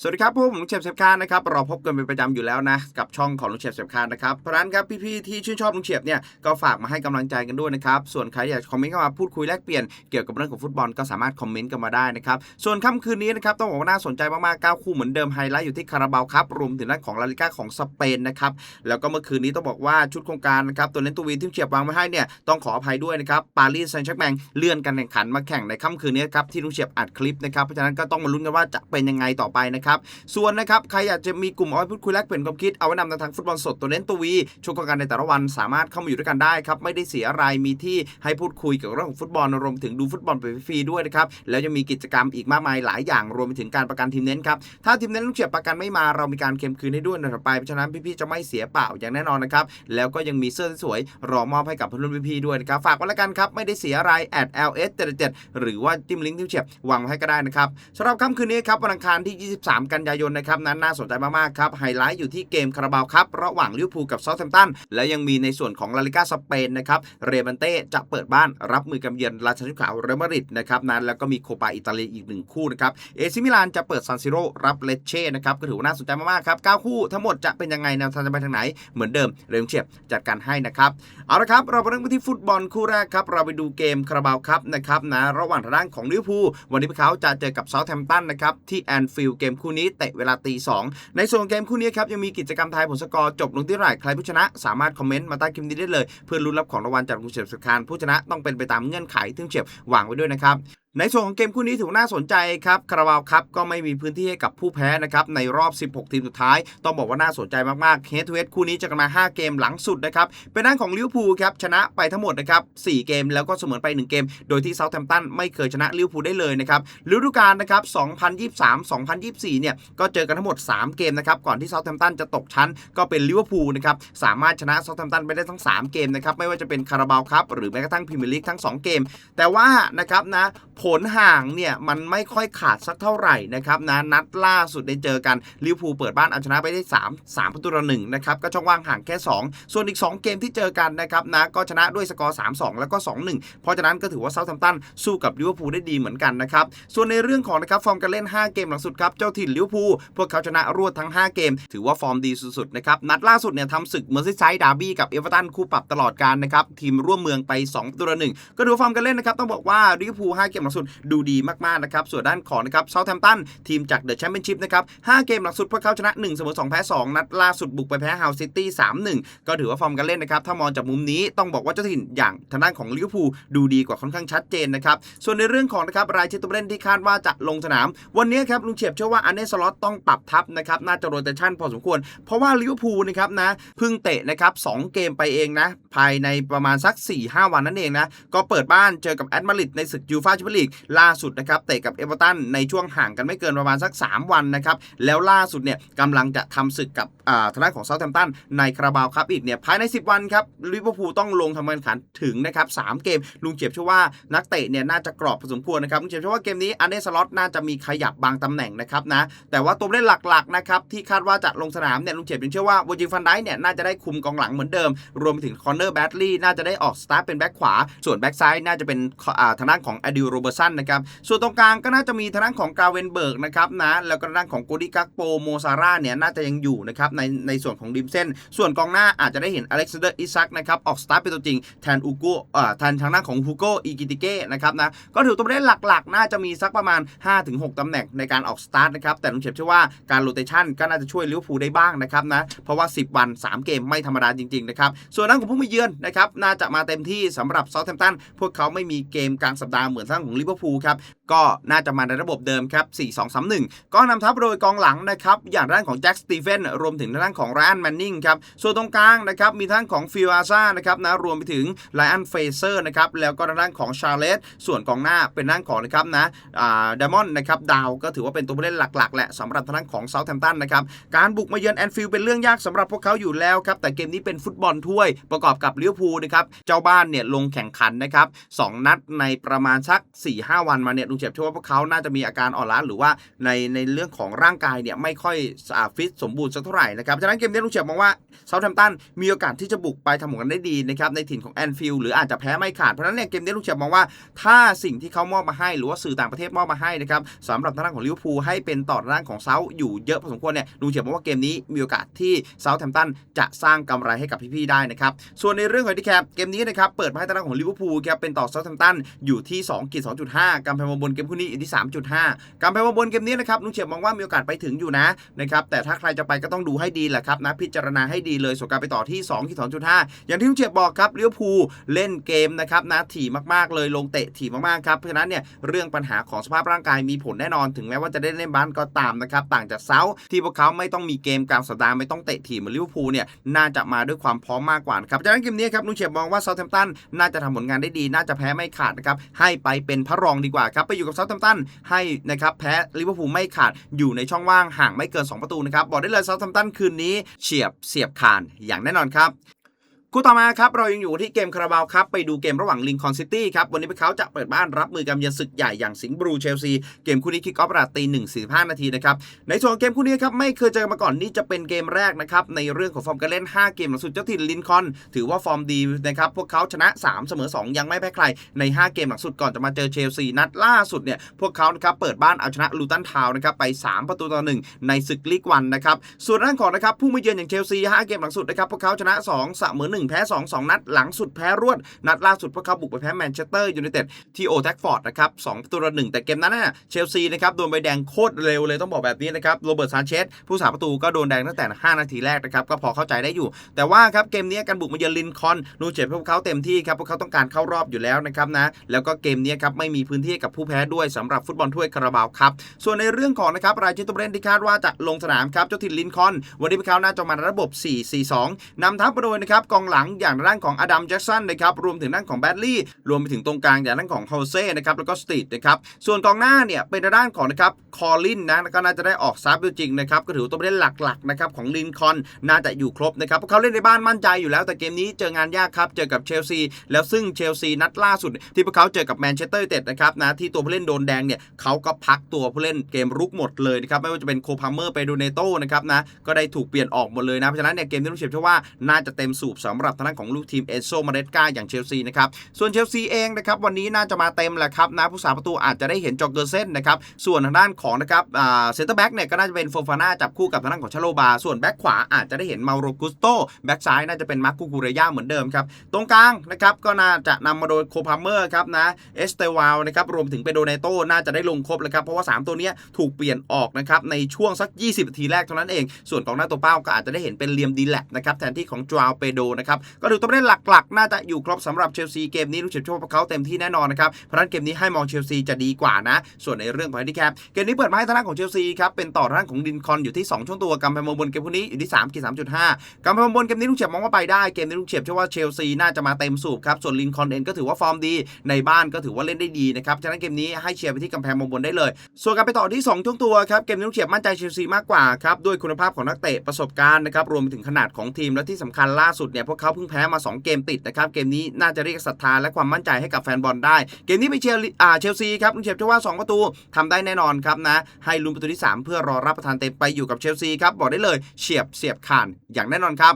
สวัสดีครับพวกผมลุงเฉียบเซฟคานนะครับเราพบกันเป็นประจำอยู่แล้วนะกับช่องของลุงเฉียบเซฟคานนะครับเพราะฉะนั้นครับพี่ๆที่ชื่นชอบลุงเฉียบเนี่ยก็ฝากมาให้กำลังใจกันด้วยนะครับส่วนใครอยากคอมเมนต์เข้ามาพูดคุยแลกเปลี่ยนเกี่ยวกับเรื่องของฟุตบอลก็สามารถคอมเมนต์กันมาได้นะครับส่วนค่ำคืนนี้นะครับต้องบอกว่าน่าสนใจมากๆ9คู่เหมือนเดิมไฮไลท์อยู่ที่คาราบาวครับรวมถึงด้านของลาลิก้าของสเปนนะครับแล้วก็เมื่อคืนนี้ต้องบอกว่าชุดโครงการนะครับตัวเล่นตัววีที่เฉียบวางไว้ให้เนี่ยต้องขออภัยด้วยนะครับปารีสแซงต์แชร์แมงเลื่อนการแข่งขันมาแข่งในค่ำคืนนี้ครับที่ลุงเฉียบอัดคลิปนะครับเพราะฉะนั้นก็ต้องมาลุ้นกันว่าจะเป็นยังไงต่อไปนะครับ ส่วนนะครับ ใครอยากจะมีกลุ่มเอาไว้พูดคุยแลกเปลี่ยนความคิด เอาไว้นำทางฟุตบอลสดตัวเน้นตัววีช่วงโครงการในแต่ละวันสามารถเข้ามาอยู่ด้วยกันได้ครับ ไม่ได้เสียอะไรมีที่ให้พูดคุยเกี่ยวกับเรื่องของฟุตบอลรวมถึงดูฟุตบอลไปฟรีด้วยนะครับ แล้วยังมีกิจกรรมอีกมากมายหลายอย่างรวมไปถึงการประกันทีมเน้นครับ ถ้าทีมเน้นลูกเฉียบประกันไม่มาเรามีการเค็มคืนให้ด้วยในต่อไป เพราะฉะนั้นพี่ๆจะไม่เสียเปล่าอย่างแน่นอนนะครับ แล้วก็ยังมีเสื้อสวยรอมอบให้กับเพื่อนพี่ๆด้วยนะครับ ฝากไว้แล้วกันครับ ไม่ได้เสียอะไร at ls 77หรือว่าจิ้มลิงก์ที่เฉียบวางไว้ให้ก็ได้นะครับสำหรับค่ำคืนนี้ครับวันอังคารที่ 23 3 กันยายนนะครับนั้นน่าสนใจมากๆครับไฮไลท์อยู่ที่เกมคาราบาวครับระหว่างลิเวอร์พูลกับเซาท์แฮมป์ตันและยังมีในส่วนของลาลิก้าสเปนนะครับเรบันเต้จะเปิดบ้านรับมือกับเยือนราชาชุดขาวเรมาริดนะครับนั้นแล้วก็มีโคปาอิตาลีอีกหนึ่งคู่นะครับเอซิมิลานจะเปิดซานซิโรรับเลเช่นะครับก็ถือว่าน่าสนใจมากๆครับเก้าคู่ทั้งหมดจะเป็นยังไงแนวทางจะไปทางไหน เหมือนเดิมเริ่มเฉียบจัดการให้นะครับเอาละครับเราไปเริ่มกันที่ฟุตบอลคู่แรกครับเราไปดูเกมคาราบาวครับนะครับนะระหว่างทางด้านของลิเวอร์พูลวันนี้พวกเขาจะเจอกับเซาท์แฮมป์ตันนะครับที่แอนฟิลด์เกมคู่นี้เตะเวลาตีสองในส่วนเกมคู่นี้ครับยังมีกิจกรรมทายผลสกอร์จบลงที่ไหร่ใครผู้ชนะสามารถคอมเมนต์มาใต้คลิปนี้ได้เลย เพื่อรุ้นรับของรางวัลจากคุณเฉียบสุดคานผู้ชนะต้องเป็นไปตามเงื่อนไขที่คุณเฉียบวางไว้ด้วยนะครับ ในส่วนของเกมคู่นี้ถือน่าสนใจครับคาราบาวครับก็ไม่มีพื้นที่ให้กับผู้แพ้นะครับในรอบ 16 ทีมสุดท้าย ต้องบอกว่าน่าสนใจมากๆเฮดทูเฮดคู่นี้จะกันมา 5 เกมหลังสุดนะครับเป็นด้านของลิเวอร์พูลครับชนะไปทั้งหมดนะครับ4เกมแล้วก็เสมอไป 1 เกม โดยที่เซาท์แฮมป์ตันไม่เคยชนะลิเวอร์พูลได้เลยนะครับฤดูกาลนะครับ 2023-2024 เนี่ยก็เจอกันทั้งหมด 3 เกมนะครับก่อนที่เซาท์แฮมป์ตันจะตกชั้น ก็เป็นลิเวอร์พูลนะครับสามารถชนะเซาท์แฮมป์ตันไปได้ทั้ง 3 เกมนะครับไม่ว่าจะเป็นคาราบาวครับหรือแม้กระทั่งพรีเมียร์ลีกทั้ง 2 เกม แต่ว่านะครับนะผผลห่างเนี่ยมันไม่ค่อยขาดสักเท่าไหร่นะครับนะนัดล่าสุดได้เจอกันลิเวอร์พูลเปิดบ้านเอาชนะไปได้ 3 3ประตูต่อหนึ่งนะครับก็ช่องว่างห่างแค่ 2 ส่วนอีก 2 เกมที่เจอกันนะครับนะก็ชนะด้วยสกอร์ 3-2 แล้วก็ 2-1 เพราะฉะนั้นก็ถือว่าเซาท์แฮมป์ตันสู้กับลิเวอร์พูลได้ดีเหมือนกันนะครับส่วนในเรื่องของนะครับฟอร์มการเล่น 5 เกมหลังสุดครับเจ้าถิ่นลิเวอร์พูลพวกเขาชนะรวดทั้ง 5 เกม ถือว่าฟอร์มดีสุดๆนะครับนัดล่าสุดเนี่ยทำศึกเมอร์ซิไซด์ดาร์บี้กับเอเวอร์ตันคู่ปรับตลอดการนะครับทีมร่วมเมืองไป2ประตูต่อหนึ่งก็ดูฟอร์มการเล่นนะครับต้องบอกว่าลิเวอร์พูล5เกมหลังสุดดูดีมากๆนะครับส่วนด้านของนะครับเซาท์แฮมป์ตันทีมจากเดอะแชมเปี้ยนชิพนะครับ5เกมหลังสุดพวกเขาชนะ1เสมอ2แพ้2นัดล่าสุดบุกไปแพ้ฮาวซิตี้3-1 ก็ถือว่าฟอร์มการเล่นนะครับถ้ามองจากมุมนี้ต้องบอกว่าเจ้าถิ่นอย่างทางด้านของลิเวอร์พูลดูดีกว่าค่อนข้างชัดเจนนะครับส่วนในเรื่องของนะครับรายชื่อตัวเล่นที่คาดว่าจะลงสนาม วันนี้ครับลุงเฉียบเชื่อว่าอันเนสล็อตต้องปรับทัพนะครับน่าจะโรเตชันพอสมควร เพราะว่าลิเวอร์พูลนะครับนะเพิ่งเตะนะครับ2เกมไปเองนะภายในประมาณสัก 4-5 วันนั่นเองนะก็เปิดบ้านเจอกับแอตมาริดในศึกยูฟ่าแชมเปี้ยนลีกล่าสุดนะครับเตะกับเอเวอร์ตันในช่วงห่างกันไม่เกินประมาณสัก 3 วันนะครับแล้วล่าสุดเนี่ยกำลังจะทำศึกกับอ่าทางด้านของเซาท์แฮมป์ตันในคาราบาวครับอีกเนี่ยภายใน 10 วันครับลิเวอร์พูลต้องลงทำการแข่งขันถึงนะครับ3เกมลุงเฉียบเชื่อว่านักเตะเนี่ยน่าจะกรอบพอสมควรนะครับลุงเฉียบเชื่อว่าเกมนี้อันเดสล็อตน่าจะมีขยับบางตำแหน่งนะครับนะแต่ว่าตัวเล่นหลักๆนะครับที่คาดว่าจะลงสนามเนี่ยลุงเฉียบยังเชื่อว่าโวจิฟันไดเนี่ยน่าจะได้คุมกองหลังเหมือนเดิม รวมไปถึงคอนเนอร์แบดลีย์น่าจะได้ออกสตาร์ทเป็นแบ็คขวาส่วนแบ็คซ้ายน่าจะเป็นอ่าทางด้านของอดิลโรเบอร์สันนะครับส่วนตรงกลางก็น่าจะมีทางด้านของกาเวนเบิร์กนะครับนะแล้วก็ทางด้านของโกดิกักโปโมซาร่าเนี่ยน่าจะยังอยู่นะครับในในส่วนของริมเส้น ส่วนกองหน้าอาจจะได้เห็นอเล็กซานเดอร์อิซักนะครับออกสตาร์ทเป็นตัวจริงแทนอูโกอ่าแทนทางด้านของฮูโกอีกิติเก้นะครับนะก็ถือตัวเล่นหลักๆ น่าจะมีสักประมาณ 5-6ตำแหน่งในการออกสตาร์ทนะครับแต่ลุงเฉยบเชื่อว่าการโรเตชันก็น่าจะช่วยลิเวอร์พูลได้บ้างนะครับนะเพราะว่า 10 วัน 3 เกมไม่ธรรมดาจริงๆนะครับส่วนด้านของผู้มาเยือนนะครับน่าจะมาเต็มที่สำหรับเซาท์แฮมป์ตันพวกเขาไม่มีเกมกลางสัปดาห์เหมือนทางของลิเวอร์พูลครับก็น่าจะมาในระบบเดิมครับ 4-2-3-1 ก็นำทัพโดยกองหลังนะครับอย่างด้านของแจ็คสตีเฟนรวมถึงด้านของไรอันแมนนิงครับส่วนตรงกลางนะครับมีทั้งของฟิลอาซ่านะครับนะรวมไปถึงไลอันเฟเซอร์นะครับแล้วก็ด้านของชาเลสส่วนกองหน้าเป็นด้านของนะครับนะเดมอนนะครับดาวก็ถือว่าเป็นตัวผู้เล่นหลักๆแหละสำหรับทางด้านของเซาท์แฮมป์ตันนะครับการบุกมาเยือนแอนฟิลด์เป็นเรื่องยากสำหรับพวกเขาอยู่แล้วครับแต่เกมนี้เป็นฟุตบอลถ้วยประกอบกับลิเวอร์พูลนะครับเจ้าบ้านเนี่ยลงแข่งขันนะครับสองนัดในประมาณสัก4 5วันมาเนี่ยลุงเฉียบเชื่อว่าพวกเขาน่าจะมีอาการอ่อนล้าหรือว่าในในเรื่องของร่างกายเนี่ยไม่ค่อยฟิตสมบูรณ์สักเท่าไหร่นะครับฉะนั้นเกมนี้ลุงเฉียบมองว่าเซาท์แฮมป์ตันมีโอกาสที่จะบุกไปทำผลงานได้ดีนะครับในถิ่นของแอนฟิลด์หรืออาจจะแพ้ไม่ขาดเพราะฉะนั้นเนี่ยเกมนี้ลุงเฉียบมองว่าถ้าสิ่งที่เขามอบมาให้ หรือว่าสื่อต่างประเทศมอบมาให้นะครับสำหรับทางด้านของลิเวอร์พูลให้เป็นต่อทางด้านของเซาท์อยู่เยอะพอสมควรเนี่ยลุงเฉียบมองว่าเกมนี้มีโอกาสที่เซาท์แฮมป์ตันจะสร้างกำไรให้กับพี่ๆได้นะครับส่วนในเรื่องของที่แคปเกมนี้นะครับเปิดมาให้ทางด้านของลิเวอร์พูลครับเป็นต่อเซาท์แฮมป์ตันอยู่ที่2กีด2.5กำแพงบนเกมคู่นี้อยู่ที่ 3.5กำแพงบนเกมนี้นะครับลุงเฉียบมองว่ามีโอกาสไปถึงอยู่นะนะครับแต่ถ้าใครจะไปก็ต้องดูให้ดีแหละครับนะพิจารณาให้ดีเลยส่วนการไปต่อที่2กีด2.5 อย่างที่ลุงเฉียบบอกครับเลิเวอร์พูเล่นเกมนะครับนะถี่มากๆเลยลงเตะถี่มากๆครับเพราะฉะนั้นเนี่ยเรื่องปัญหาของสภาพร่างกายมีผลแน่นอนถึงแม้ว่าจะได้เล่นบ้านก็ตามนะครับต่างจากเซาที่พวกเขาไม่ต้องมีเกมกลางสัปดาห์ไม่ต้องเตะถี่เหมือนลิเวอร์พูลเนี่ยน่าจะมาด้วยความพร้อมมากกว่านะครับจากนั้นเกมนี้ครับลุงเฉียบมองว่าเซาท์แฮมป์ตันน่าจะทำผลงานได้ดี น่าจะแพ้ไม่ขาดนะครับให้ไปเป็นพระรองดีกว่าครับไปอยู่กับเซาท์แฮมป์ตันให้นะครับแพ้ลิเวอร์พูลไม่ขาดอยู่ในช่องว่างห่างไม่เกิน 2 ประตูนะครับบอกได้เลยเซาท์แฮมป์ตันคืนนี้เฉียบเสียบคานอย่างแน่นอนครับ คู่ต่อมาครับเรายังอยู่ที่เกมคาราบาวครับไปดูเกมระหว่างลิงคอนซิตี้ครับวันนี้พวกเขาจะเปิดบ้านรับมือกับเยือนศึกใหญ่อย่างสิงห์บลูเชลซีเกมคู่นี้คิกออฟราตีหนึ่งสี่ห้านาทีนะครับในส่วนของเกมคู่นี้ครับไม่เคยเจอมาก่อนนี่จะเป็นเกมแรกนะครับในเรื่องของฟอร์มการเล่น 5 เกมหลังสุดเจ้าถิ่นลินคอนถือว่าฟอร์มดีนะครับพวกเขาชนะ 3 เสมอ 2 ยังไม่แพ้ใครใน 5 เกมหลังสุดก่อนจะมาเจอเชลซีนัดล่าสุดเนี่ยพวกเขานะครับเปิดบ้านเอาชนะลูตันทาวน์นะครับไป3ประตูต่อ1ในศึกลีกวันนะครับส่วนด้านของนะครับผู้มาเยือนอย่างเชลซี5เกมหลังสุดนะครับพวกเขาชนะ2เสมอ1แพ้ 2 2 นัด หลังสุดแพ้รวด นัดล่าสุดพวกเขาบุกไปแพ้แมนเชสเตอร์ยูไนเต็ดที่โอแท็กฟอร์ดนะครับสองประตูต่อหนึ่งแต่เกมนั้นน่ะเชลซีนะครับโดนใบแดงโคตรเร็วเลยต้องบอกแบบนี้นะครับโรเบิร์ตซานเชสผู้สาประตูก็โดนแดงตั้งแต่ 5 นาทีแรกนะครับก็พอเข้าใจได้อยู่ แต่ว่าครับเกมนี้การบุกมาเยือนลินคอนนูเจ็บพวกเขาเต็มที่ครับพวกเขาต้องการเข้ารอบอยู่แล้วนะครับนะแล้วก็เกมนี้ครับไม่มีพื้นที่กับผู้แพ้ด้วยสำหรับฟุตบอลถ้วยคาราบาวครับส่วนในเรื่องของนะครับรายชื่อตัวเล่นที่คาดว่าจะลงสนามครับเจ้าถิ่นลินคอนวันนี้พวกเขาน่าจะมาระบบ 4-4-2นำทัพโดยนะครับกองหลังอย่างด้านของอดัมแจ็กสันนะครับรวมถึงด้านของแบดลี่รวมไปถึงตรงกลางอย่างด้านของโฮเซ่นะครับแล้วก็สตีดนะครับส่วนกองหน้าเนี่ยเป็นด้านของนะครับคอลินนะก็น่าจะได้ออกซับจริงนะครับก็ถือตัวผู้เล่นหลักๆนะครับของลินคอนน่าจะอยู่ครบนะครับเพราะเขาเล่นในบ้านมั่นใจอยู่แล้วแต่เกมนี้เจองานยากครับเจอกับเชลซีแล้วซึ่งเชลซีนัดล่าสุด ที่พวกเขาเจอกับแมนเชสเตอร์เต็ดนะครับนะที่ตัวผู้เล่นโดนแดงเนี่ยเขาก็พักตัวผู้เล่นเกมรุกหมดเลยนะครับไม่ว่าจะเป็นโคพาเมอร์ไปดูเนโต้นะครับนะก็ได้ถูกเปลี่ยนออกหมดเลยนะเพราะฉะนั้นเนี่ยเกมนี้ลูกเชียบเชื่อว่าน่าจะเต็มสูบสำหรับทางด้านของลูกทีมเอโซมาเรสกาอย่างเชลซีนะครับส่วนเชลซีเองนะครับวันนี้น่าจะมาเต็มแหละครับนะผู้สาประตูอาจจะได้เห็นจอกเกอร์เซนนะครับส่วนทางด้านของนะครับเซนเตอร์แบ็กเนี่ยก็น่าจะเป็นโฟฟาน่าจับคู่กับทางด้านของชาโลบา ส่วนแบ็กขวาอาจจะได้เห็นมาโรกุสโตแบ็กซ้ายน่าจะเป็นมาร์คูคูเรย่าเหมือนเดิมครับตรงกลางนะครับก็น่าจะนำมาโดยโคพาเมอร์ครับนะเอสเตวาลนะครับรวมถึงเปโดเนโตน่าจะได้ลงครบแล้วครับเพราะว่า 3 ตัวเนี้ยถูกเปลี่ยนออกนะครับในช่วงสัก 20นาทีแรกเท่านั้นเอง ส่วนของหน้าตัวเป้าก็อาจจะได้เห็นเป็นเลียมดีแลกนะครับแทนที่ของจาลเปโดนะนะครับก็ถือตัวเล่นหลักๆ น่าจะอยู่ครบสำหรับเชลซีเกมนี้ลูกเฉียบโชคพวกเขาเต็มที่แน่นอนนะครับเพราะฉะนั้นเกมนี้ให้มองเชลซีจะดีกว่านะ ส่วนในเรื่องของแฮนดิแคปเกมนี้เปิดมาให้ทางด้านของเชลซีครับเป็นต่อทางด้านของดินคอนอยู่ที่ 2 ช่วงตัวกำแพงบนเกมคู่นี้อยู่ที่3กี3.5กำแพงบนเกมนี้ลูกเฉียบมองว่าไปได้เกมนี้ลูกเฉียบเชื่อว่าเชลซีน่าจะมาเต็มสูบครับส่วนลินคอนเองก็ถือว่าฟอร์มดีในบ้านก็ถือว่าเล่นได้ดีนะครับฉะนั้นเกมนี้ให้เชียร์ไปที่กำแพงบนได้เลย ส่วนการไปต่อที่2ช่วงตัวครับเกมนี้ลูกเฉียบมั่นใจเชลซีมากกว่าครับด้วยคุณภาพของนักเตะประสบการณ์นะครับรวมไปถึงขนาดของทีมและที่สำคัญล่าสุดเนี่ยพวกเขาเพิ่งแพ้มา 2 เกมติดนะครับ เกมนี้น่าจะเรียกศรัทธาและความมั่นใจให้กับแฟนบอลได้ เกมนี้ไปเชียร์อ่าเชลซีครับลูกเฉียบเชื่อว่า 2 ประตูทำได้แน่นอนครับนะ ให้ลุ้นประตูที่ 3 เพื่อรอรับประทานเต็มไปอยู่กับเชลซีครับบอกได้เลยเฉียบเสียบขานอย่างแน่นอนครับ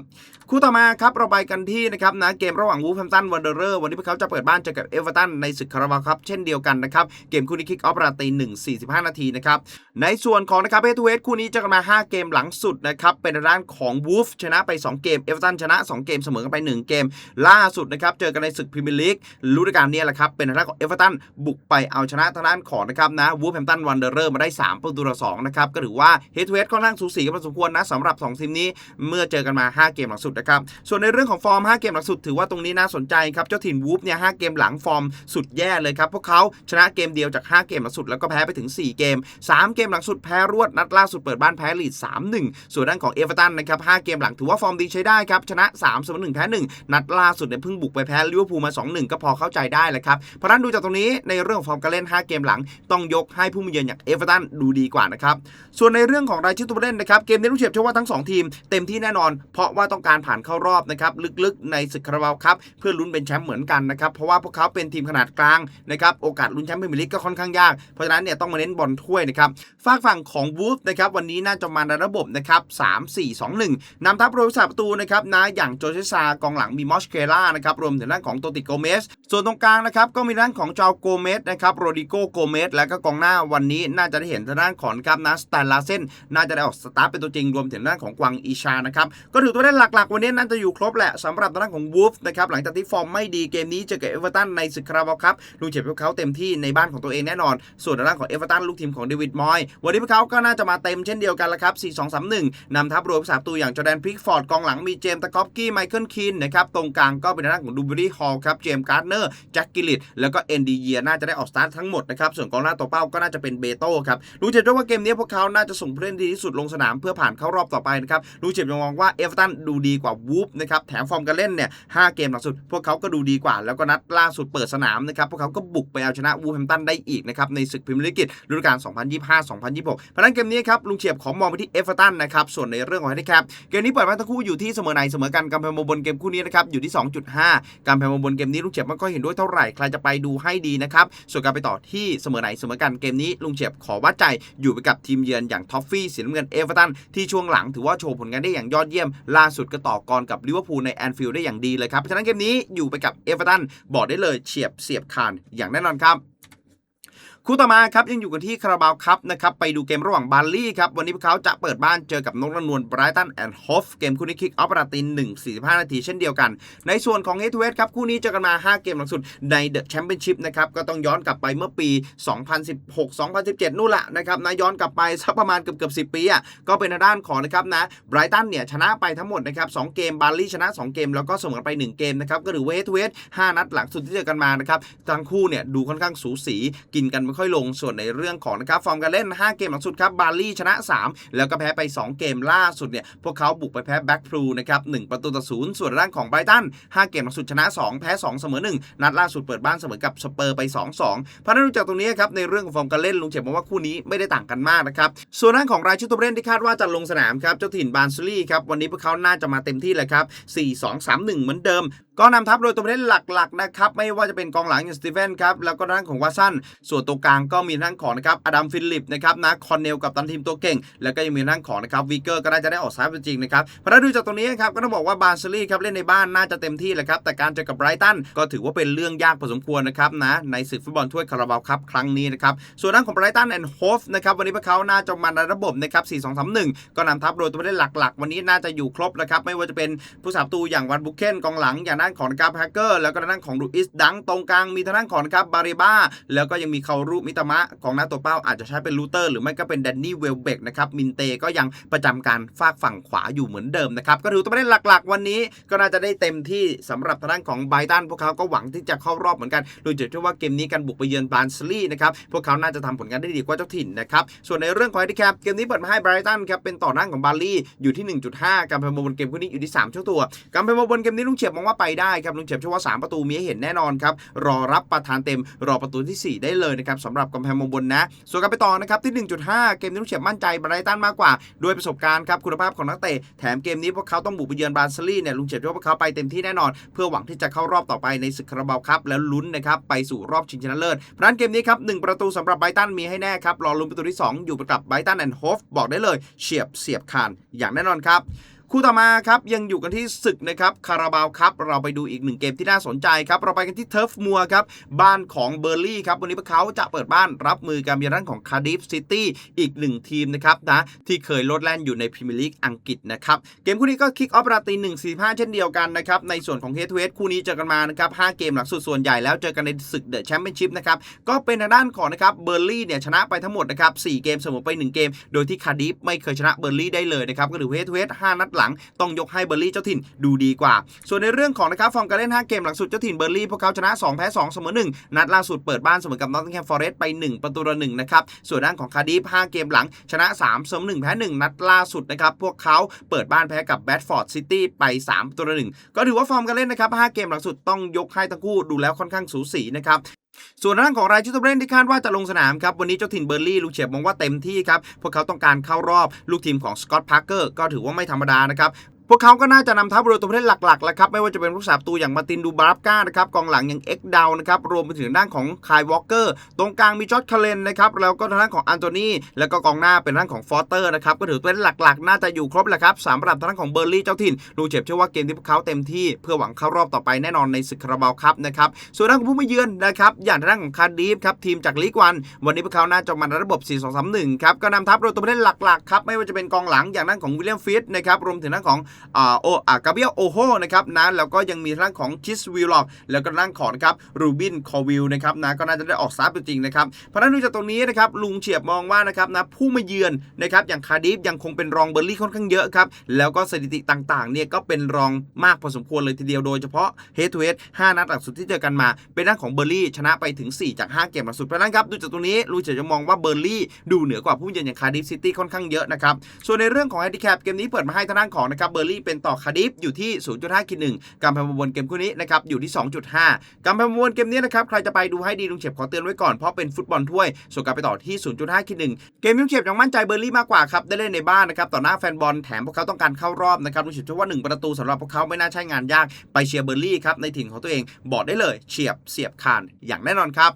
คู่ต่อมาครับเราไปกันที่นะครับนะเกมระหว่างวูฟแฮมตันวันเดอร์เรอร์วันนี้พวกเขาจะเปิดบ้านเจอกับเอเวอร์ตันในศึกคาราบาครับเช่นเดียวกันนะครับเกมคู่นี้คิกออฟราตีหนึ่งสี่สิบห้านาทีนะครับในส่วนของนะครับเฮทูเวสคู่นี้จะกันมา 5 เกมหลังสุดนะครับเป็นด้านของวูฟชนะไป 2 เกมเอเวอร์ตันชนะ 2 เกมเสมอกันไป 1 เกม ล่าสุดนะครับเจอกันในศึกพรีเมียร์ลีกฤดูกาลนี้แหละครับเป็นทางด้านของเอเวอร์ตันบุกไปเอาชนะทางด้านของนะครับนะวูฟแฮมตันวันเดอร์เรอร์มาได้สามประตูต่อสองนะครับก็ถือว่าเฮทูเวสค่อนข้างสูสีกันพอสมควรนะสำหรับสองทีมนี้เมื่อเจอกันมา 5 เกมหลังสุดนะครับส่วนในเรื่องของฟอร์ม 5 เกมหลังสุดถือว่าตรงนี้น่าสนใจครับเจ้าถิ่นวูฟเนี่ย5เกมหลังฟอร์มสุดแย่เลยครับพวกเขาชนะเกมเดียวจาก 5 เกมหลังสุดแล้วก็แพ้ไปถึง 4 เกม 3 เกมหลังสุดแพ้รวดนัดล่าสุดเปิดบ้านแพ้ลีด3-1 ส่วนด้านของเอเวอร์ตันนะครับ5เกมหลังถือว่าฟอร์มดีใช้ได้ครับชนะ3เสมอ2-1แพ้1นัดล่าสุดเนี่ยเพิ่งบุกไปแพ้ลิเวอร์พูลมา 2-1 ก็พอเข้าใจได้แหละครับ เพราะนั้นดูจากตรงนี้ในเรื่องของฟอร์มการเล่น 5 เกมหลัง ต้องยกให้ผู้มาเยือนอย่างเอเวอร์ตันดูดีกว่านะครับ ส่วนในเรื่องของรายชื่อตัวผู้เล่นนะครับเกมนี้ลูกเฉียบเชื่อว่าทั้ง 2 ทีมเต็มที่แน่นอน เพราะว่าต้องการผ่านเข้ารอบนะครับลึกๆในศึกคาราบาวครับเพื่อลุ้นเป็นแชมป์เหมือนกันนะครับเพราะว่าพวกเขาเป็นทีมขนาดกลางนะครับโอกาสลุ้นแชมป์พรีเมียร์ลีกก็ค่อนข้างยากเพราะฉะนั้นเนี่ยต้องมาเน้นบอลถ้วยนะครับฝากฝั่งของวูฟนะครับวันนี้น่าจะมาในระบบนะครับ3 4 2 1นำทัพโดยสาประตูนะครับนะอย่างโจเชซากองหลังมีมอสเคล่านะครับรวมถึงด้านของโตติโกเมส ส่วนตรงกลางนะครับก็มีด้านของจาวโกเมสนะครับโรดิโกโกเมสและก็กองหน้าวันนี้น่าจะได้เห็นทางด้านของครับนะสแตนลาเซนน่าจะได้ออกสตาร์เป็นตัวจริงรวมถึงด้านของกวางอีชานะครับก็ถือตัวได้หลักๆ วันนี้น่าจะอยู่ครบแหละสำหรับทางด้านของวูฟนะครับหลังจากที่ฟอร์มไม่ดีเกมนี้เจอกับเอเวอร์ตันในศึกคาราบาวครับลุงเจ็บพวกเขาเต็มที่ในบ้านของตัวเองแน่นอน ส่วนทางด้านของเอเวอร์ตันลูกทีมของเดวิดมอยวันนี้พวกเขาก็น่าจะมาเต็มเช่นเดียวกันละครับ4-2-3-1นำทัพรวมสามตัวอย่างจอแดนพิกฟอร์ดกองหลังมีเจมส์ตะกอฟกี้ไมเคิลคินนะครับตรงกลางก็เป็นทางด้าของดูเบอรี่ฮอลครับเจมส์การ์เนอร์แจ็คกิลิตแล้วก็เอ็นดีเยียน่าจะได้ออกสตาร์ททั้งหมดนะครับส่วนกองหน้าตัวเป้าก็น่าจะเป็นเบโต้ครับรู้เจ็บวยว่าเกมนี้พวกเขาน่าจะส่งผู้เล่นดีที่สุดลงสนามเพื่อผ่านเข้ารอบต่อไปนะครับรู้เจ็บยังมองว่าเอเวอร์ตันดูดีกว่าวูฟนะครับแถมฟอร์มการเล่นเนี่ยห้าเกมหลังสุด พวกเขาก็ดูดีกว่า แล้วก็นัดล่าสุดเปิดสนามนะครับพวกเขาก็บุกไปเอาชนะวูแฮมตันได้อีกนะครับในศึกพรีเมียร์ลีกฤดูกาล2025-2026เพราะนั้นเกมนี้ครับลุงเฉียบขอมองไปที่เอเวอร์ตันนะครับส่วนในเรื่องของแฮนดิแคปเกมนี้เปิดมาทั้งคู่อยู่ที่เสมอไหนเสมอกันกำแพงโมบนเกมคู่นี้นะครับอยู่ที่ 2.5กำแพงโมบนเกมนี้ลุงเฉียบไม่ค่อยเห็นด้วยเท่าไหร่ใครจะไปดูให้ดีนะครับส่วนการไปต่อที่เสมอไหนเสมอกันเกมนี้ลุงเฉียบขอวัดใจอยู่ไปกับทีมเยือนอย่างท็อฟฟี่สีน้ำเงินเอเวอร์ตันที่ช่วงหลังถือว่าโชว์ผลงานได้อย่างยอดเยี่ยม ล่าสุดก็ต่อกรกับลิเวอร์พูลในแอนฟิลด์ได้อย่างดีเลยครับเพราะฉะนั้นเกมนี้อยู่ไปกับเอเวอร์ตันบอกได้เลยเฉียบเสียบคานอย่างแน่นอนครับ คู่ต่อมาครับยังอยู่กันที่คาราบาวครับนะครับไปดูเกมระหว่างบาร์ลี่ครับวันนี้พวกเขาจะเปิดบ้านเจอกับนกระนวลไบรตันแอนด์ฮอฟเกมคู่นี้คิกออฟประติน1 45 นาทีเช่นเดียวกัน ในส่วนของเฮทเวสครับคู่นี้เจอกันมา 5 เกมหลังสุดในเดอะแชมเปี้ยนชิพนะครับก็ต้องย้อนกลับไปเมื่อปี 2016-2017 นู่นละนะครับนะย้อนกลับไปสักประมาณเกือบเกือบ10 ปีอะก็เป็นด้านของนะครับนะไบรตันเนี่ยชนะไปทั้งหมดนะครับ2เกมบาร์ลี่ชนะ 2 เกม แล้วก็เสมอไป 1 เกมนะครับก็ถือว่าเฮทเวส5นัดหลังสุดที่เจอกันมานะครับทั้งคู่เนี่ยดูค่อนข้างสูสีกินกันค่อยลงส่วนในเรื่องของนะครับฟอร์มการเล่น 5 เกมหลังสุดครับบาร์ลี่ชนะ 3 แล้วก็แพ้ไป 2 เกมล่าสุดเนี่ยพวกเขาบุกไปแพ้แบ็กพลูนะครับ1ประตูต่อศูนย์ส่วนด้านของไบรตัน 5 เกมหลังสุดชนะ 2 แพ้ 2 เสมอ 1 นัดล่าสุดเปิดบ้านเสมอกับสเปอร์ไป 2-2 เพราะนั้นดูจากตรงนี้ครับในเรื่องของฟอร์มการเล่นลุงเจ็บมองว่าคู่นี้ไม่ได้ต่างกันมากนะครับส่วนด้านของรายชื่อตัวเล่นที่คาดว่าจะลงสนามครับเจ้าถิ่นบานซูลี่ครับวันนี้พวกเขาน่าจะมาเต็มที่เลยครับ4-2-3-1 เหมือนเดิม ก็นำทัพโดยตัวผู้เล่นหลักๆนะครับไม่ว่าจะเป็นกองหลังอย่างสตีเฟนครับแล้วก็ด้านของวาสันส่วนตัวกลางก็มีด้านของนะครับอดัมฟิลิปนะครับนะคอนเนลกับตันทีมตัวเก่ง แล้วก็ยังมีด้านของนะครับวีเกอร์ก็น่าจะได้ออกซ้ายเป็นจริงนะครับเพราะฉะนั้นดูจากตรงนี้ครับก็ต้องบอกว่าบาร์ซลีครับเล่นในบ้านน่าจะเต็มที่แหละครับแต่การเจอกับไบรตันก็ถือว่าเป็นเรื่องยากพอสมควรนะครับนะในศึกฟุตบอลถ้วยคาราบาวครับครั้งนี้นะครับส่วนด้านของไบรตันแอนด์โฮฟนะครับวันนี้พวกเขาน่าจะมาในระบบนะครับ4-2-3-1 ก็นำทัพโดยตัวผู้เล่นหลักๆ วันนี้น่าจะอยู่ครบนะครับไม่ว่าจะเป็นผู้สาประตูอย่างวันบุเคนกองหลังอย่างด้านของนะครับแฮกเกอร์แล้วก็ด้านของลูอิสดังตรงกลางมีทางด้านของนะครับบาริบ้าแล้วก็ยังมีคารุมิตามะของหน้าตัวเป้าอาจจะใช้เป็นลูเตอร์หรือไม่ก็เป็นแดนนี่เวลเบกนะครับมินเตก็ยังประจำการฝากฝั่งขวาอยู่เหมือนเดิมนะครับก็ถือตัวผู้เล่นหลักๆ วันนี้ก็น่าจะได้เต็มที่สำหรับทางด้านของไบรตันพวกเขาก็หวังที่จะเข้ารอบเหมือนกันโดยเชื่อว่าเกมนี้การบุกไปเยือนบาร์นสลีย์นะครับพวกเขาน่าจะทำผลงานได้ดีกว่าเจ้าถิ่นนะครับส่วนในเรื่องของแฮนดิแคปเกมนี้เปิดมาให้ไบรตันครับเป็นต่อหน้าของบาร์ลี่อยู่ที่ 1.5 การพมบนเกมคู่นี้อยู่ที่3ช่วตัว การพมบนเกมนี้ลุงเฉียบมองว่าไปได้ครับลุงเฉียบเชื่อว่า 3 ประตูมีให้เห็นแน่นอนครับ รอรับประธานเต็มรอประตูที่ 4 ได้เลยนะครับสำหรับกำแพงมงบนนะ ส่วนการไปต่อนะครับที่ 1.5 เกมนี้ลุงเฉียบมั่นใจไบรตันมากกว่าด้วยประสบการณ์ครับคุณภาพของนักเตะแถมเกมนี้พวกเขาต้องบุกไปเยือนบาร์เซลีเนี่ยลุงเฉียบเชื่อว่าพวกเขาไปเต็มที่แน่นอน เพื่อหวังที่จะเข้ารอบต่อไปในศึกคาราบาวครับแล้วลุ้นนะครับไปสู่รอบชิงชนะเลิศเพราะฉะนั้นเกมนี้ครับหนึ่งประตูสำหรับไบรตันมีให้แน่ครับรอลุ้นประตูที่ 2 อยู่กับไบรตันแอนด์โฮฟบอกได้เลยเฉียบเสียบคานอย่างแน่นอนครับ คู่ต่อมาครับยังอยู่กันที่ศึกนะครับคาราบาวครับเราไปดูอีกหนึ่งเกมที่น่าสนใจครับเราไปกันที่เทิร์ฟมัวครับบ้านของเบอร์ลี่ครับวันนี้พวกเขาจะเปิดบ้านรับมือกับเยือนของคาร์ดิฟซิตี้อีกหนึ่งทีมนะครับนะที่เคยลดแล่นอยู่ในพรีเมียร์ลีกอังกฤษนะครับเกมคู่นี้ก็คิกออฟราตีหนึ่งสี่ห้าเช่นเดียวกันนะครับในส่วนของเฮดทูเฮดคู่นี้เจอกันมานะครับห้าเกมหลังสุดส่วนใหญ่แล้วเจอกันในศึกเดอะแชมเปี้ยนชิพนะครับก็เป็นทางด้านของนะครับเบอร์ลี่เนี่ยชนะไปทั้งหมดนะครับสี่เกมเสมอไปหนึ่งเกม โดยที่คาร์ดิฟไม่เคยชนะเบอร์ลี่ได้เลยนะครับก็ถือเฮดทูเฮดห้านัดหลังต้องยกให้เบอร์ลี่เจ้าถิ่นดูดีกว่า ส่วนในเรื่องของนะครับฟอร์มการเล่น 5 เกมหลังสุดเจ้าถิ่นเบอร์ลี่พวกเขาชนะ 2 แพ้ 2 เสมอ 1 นัดล่าสุดเปิดบ้านเสมอกับนอตติงแฮมฟอร์เรสต์ไป 1 ประตูต่อ1นะครับ ส่วนด้านของคาร์ดิฟ5เกมหลังชนะ 3 เสมอ 1 แพ้ 1 นัดล่าสุดนะครับพวกเขาเปิดบ้านแพ้กับแบดฟอร์ดซิตี้ไป 3 ประตูต่อ1ก็ถือว่าฟอร์มการเล่นนะครับ5เกมหลังสุดต้องยกให้ทั้งคู่ดูแล้วค่อนข้างสูสีนะครับ ส่วนร่างของรายชื่อตัวเล่นที่คาดว่าจะลงสนามครับวันนี้เจ้าถิ่นเบอร์ลี่ลูกเฉียบมองว่าเต็มที่ครับพวกเขาต้องการเข้ารอบลูกทีมของสกอตต์พาร์เกอร์ก็ถือว่าไม่ธรรมดานะครับ พวกเขาก็น่าจะนำทัพเรือตัวผู้เล่นหลักๆแล้วครับไม่ว่าจะเป็นผู้สาประตูอย่างมาตินดูบารับก้านะครับกองหลังอย่างเอ็กดาวนะครับรวมไปถึงด้านของคายวอลเกอร์ตรงกลางมีจอร์ดคาเลนนะครับแล้วก็ทางด้านของอันโตนีแล้วก็กองหน้าเป็นด้านของฟอสเตอร์นะครับก็ถือเป็นหลักๆ น่าจะอยู่ครบแหละครับสำหรับทางด้านของเบอร์ลี่เจ้าถิ่นลูเจ็บเชื่อว่าเกมที่พวกเขาเต็มที่เพื่อหวังเข้ารอบต่อไปแน่นอนในศึกคาราบาวครับนะครับส่วนด้านของผู้มาเยือนนะครับอย่างทางด้านของคาร์ดิฟครับทีมจากลีกวัน วันนี้พวกเขาน่าจะมาในระบบ 4-2-3-1 ครับก็นำทัพโดยตัวผู้เล่นหลักๆครับไม่ว่าจะเป็นกองหลังอย่างด้านของวิลเลียมฟิตนะครับรวมถึงด้านของอ่าโออากาเบียโอโฮนะครับนะแล้วก็ยังมีทางของคิสวิลล็อกแล้วก็ด้านของนะครับรูบินคอวิลนะครับนะก็น่าจะได้ออกสตาร์ทตัวจริงนะครับเพราะฉะนั้นดูจากตรงนี้นะครับลุงเฉียบมองว่านะครับนะผู้มาเยือนนะครับอย่างคาร์ดิฟยังคงเป็นรองเบอร์ลี่ค่อนข้างเยอะครับแล้วก็สถิติต่างๆเนี่ยก็เป็นรองมากพอสมควรเลยทีเดียวโดยเฉพาะเฮดทูเฮด5นัดหลังสุดที่เจอกันมา เป็นด้านของเบอร์ลี่ชนะไปถึง 4 จาก 5 เกมหลังสุดเพราะนั้นครับดูจากตรงนี้ลุงเฉียบจะมองว่าเบอร์ลี่ดูเหนือกว่าผู้มาเยือนอย่างคาร์ดิฟซิตี้ค่อนข้างเยอะนะครับส่วนในเรื่องของแฮนดิแคปเกมนี้เปิดมาให้ทางด้านของนะครับเบอร์ลี่เป็นต่อคาดิฟอยู่ที่ 0.5คิดหนึ่งกำแพงบนเกมคู่นี้นะครับอยู่ที่ 2.5กำแพงบนเกมนี้นะครับใครจะไปดูให้ดีลุงเฉียบขอเตือนไว้ก่อนเพราะเป็นฟุตบอลถ้วยส่วนการไปต่อที่ 0.5คิดหนึ่งเกมลุงเฉียบยังมั่นใจเบอร์ลี่มากกว่าครับได้เล่นในบ้านนะครับต่อหน้าแฟนบอลแถมพวกเขาต้องการเข้ารอบนะครับลุงเฉียบเชื่อว่า 1 ประตูสำหรับพวกเขาไม่น่าใช่งานยากไปเชียร์เบอร์ลี่ครับในถิ่นของตัวเองบอกได้เลยเฉียบเสียบคานอย่างแน่นอนครับ